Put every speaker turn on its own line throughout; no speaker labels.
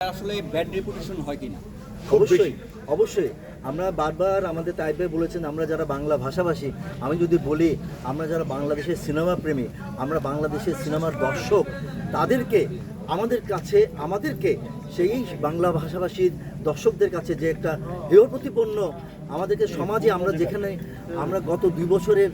আসলে bad reputation হয় কিনা?
অবশ্যই। অবশ্যই। আমরা বারবার আমাদের তাইবে বলেছেন আমরা যারা বাংলা ভাষাভাষী আমি যদি বলি আমরা যারা বাংলাদেশের সিনেমা প্রেমী আমরা বাংলাদেশের সিনেমার দর্শক তাদেরকে আমাদের কাছে আমাদেরকে সেই বাংলা ভাষাভাষীর দর্শকদের কাছে যে একটা হেয় প্রতিপন্ন আমাদেরকে সমাজে আমরা যেখানে আমরা গত দুই বছরের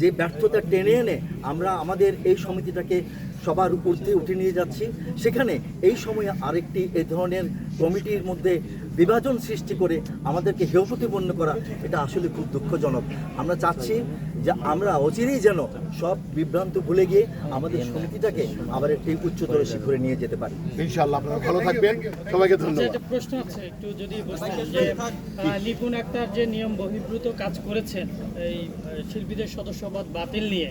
যে ব্যর্থতা টেনে এনে আমরা আমাদের এই সমিতিটাকে সবার উপর দিয়ে উঠে নিয়ে যাচ্ছি। সেখানে এই সময়ে আরেকটি এই ধরনের কমিটির মধ্যে বিভাজন সৃষ্টি করে আমাদেরকে হেয় প্রতিপন্ন করা এটা আসলে খুব দুঃখজনক। আমরা চাচ্ছি যে আমরা অচিরেই যেন সব বিভ্রান্ত ভুলে গিয়ে আমাদের সমিতিটাকে আবার একটি উচ্চতর শিখরে নিয়ে যেতে পারি।
ইনশাআল্লাহ আপনারা ভালো থাকবেন। সবাইকে
আচ্ছা,
ধন্যবাদ।
একটা প্রশ্ন আছে একটু যদি যে আক্তার যে নিয়ম বহির্ভূত কাজ করেছেন এই শিল্পীদের সদস্যপদ বাতিল নিয়ে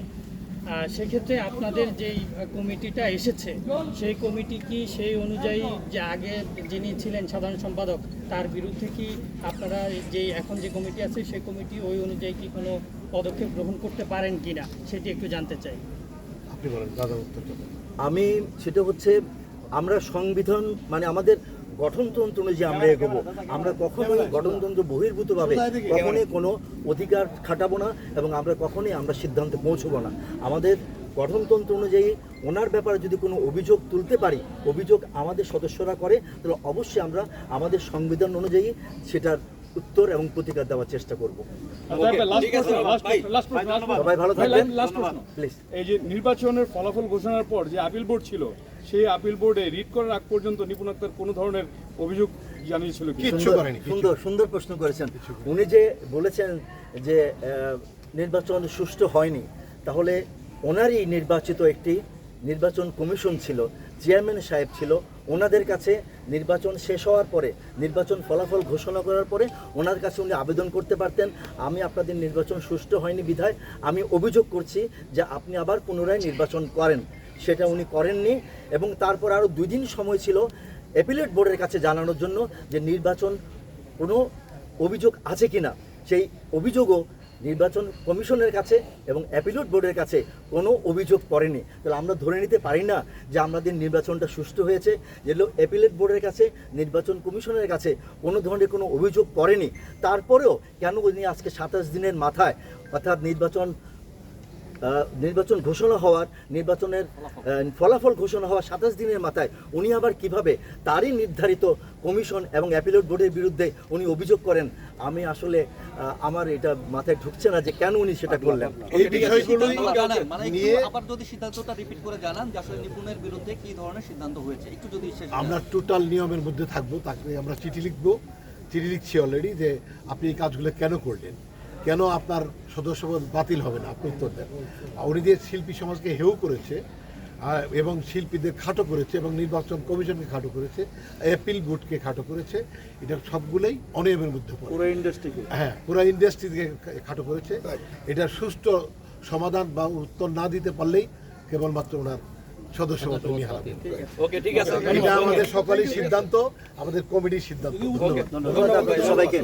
সেক্ষেত্রে আপনাদের যেই কমিটিটা এসেছে সেই কমিটি কি সেই অনুযায়ী যে আগে যিনি ছিলেন সাধারণ সম্পাদক তার বিরুদ্ধে কি আপনারা যে এখন যে কমিটি আছে সেই কমিটি ওই অনুযায়ী কি কোনো পদক্ষেপ গ্রহণ করতে পারেন কি না সেটি একটু জানতে চাই।
আপনি বলেন দাদা উত্তর
আমি সেটা হচ্ছে আমরা সংবিধান মানে আমাদের গঠনতন্ত্র অনুযায়ী আমরা এগোবো। আমরা কখনোই গঠনতন্ত্র বহির্ভূতভাবে কখনোই কোনো অধিকার খাটাবো না এবং আমরা কখনোই আমরা সিদ্ধান্তে পৌঁছবো না। আমাদের গঠনতন্ত্র অনুযায়ী ওনার ব্যাপারে যদি কোনো অভিযোগ তুলতে পারি, অভিযোগ আমাদের সদস্যরা করে, তাহলে অবশ্যই আমরা আমাদের সংবিধান অনুযায়ী সেটার উত্তর এবং প্রতিকার দেওয়ার চেষ্টা করব। সবাই ভালো থাকবেন। প্লিজ
এই যে নির্বাচনের ফলাফল ঘোষণার পর যে আপিল বোর্ড ছিল সেই আপিল বোর্ডে রিট করার আগ পর্যন্ত নিপুণ আক্তার কোনো ধরনের অভিযোগ জানিয়েছিল
সুন্দর সুন্দর প্রশ্ন করেছেন। উনি যে বলেছেন যে নির্বাচন সুষ্ঠু হয়নি তাহলে ওনারই নির্বাচিত একটি নির্বাচন কমিশন ছিল, চেয়ারম্যান সাহেব ছিল, ওনাদের কাছে নির্বাচন শেষ হওয়ার পরে, নির্বাচন ফলাফল ঘোষণা করার পরে ওনার কাছে উনি আবেদন করতে পারতেন, আমি আপনাদের নির্বাচন সুষ্ঠু হয়নি বিধায়, আমি অভিযোগ করছি যে আপনি আবার পুনরায় নির্বাচন করেন। সেটা উনি করেননি এবং তারপর আরও দুই দিন সময় ছিল অ্যাপিলেট বোর্ডের কাছে জানানোর জন্য যে নির্বাচন কোনো অভিযোগ আছে কিনা। সেই অভিযোগও নির্বাচন কমিশনের কাছে এবং অ্যাপিলেট বোর্ডের কাছে কোনো অভিযোগ করেনি। তাহলে আমরা ধরে নিতে পারি না যে আমাদের নির্বাচনটা সুষ্ঠু হয়েছে যেগুলো অ্যাপিলেট বোর্ডের কাছে, নির্বাচন কমিশনের কাছে কোনো ধরনের কোনো অভিযোগ করেনি। তারপরেও কেন উনি আজকে সাতাশ দিনের মাথায় অর্থাৎ নির্বাচন নির্বাচন ঘোষণা হওয়ার নির্বাচনের ফলাফল ঘোষণা হওয়ার সাতাশ দিনের মাথায় উনি আবার কীভাবে তারই নির্ধারিত কমিশন এবং অ্যাপিলেট বোর্ডের বিরুদ্ধে উনি অভিযোগ করেন আমি আসলে আমার এটা মাথায় ঢুকছে না যে কেন উনি সেটা করলেন।
এই
ঠিক আছে,
বিষয়গুলোই
সিদ্ধান্ত জানান মানে
নিয়ে
আবার যদি সিদ্ধান্তটা রিপিট করে জানান যে আসলে নিপুণের বিরুদ্ধে কি ধরনের সিদ্ধান্ত হয়েছে একটু যদি
আমরা টোটাল নিয়মের মধ্যে থাকব তাকে আমরা চিঠি লিখব চিঠি লিখছি অলরেডি যে আপনি এই কাজগুলো কেন করলেন? কেন আপনার সদস্যপদ বাতিল হবে না? আপনি উত্তর দেন। উনি যে শিল্পী সমাজকে হেউ করেছে এবং শিল্পীদের খাটো করেছে এবং নির্বাচন কমিশনকে খাটো করেছে অ্যাপিল বোর্ডকে খাটো করেছে এটা সবগুলোই অনিয়মের মধ্যে পড়ে।
পুরো ইন্ডাস্ট্রি
হ্যাঁ পুরো ইন্ডাস্ট্রিকে খাটো করেছে। এটা সুষ্ঠু সমাধান বা উত্তর না দিতে পারলেই কেবলমাত্র ওনার সদস্য উনি হারাবেন।
ওকে ঠিক আছে।
এটা আমাদের সকলের সিদ্ধান্ত আমাদের কমিটির সিদ্ধান্ত।
সবাইকে।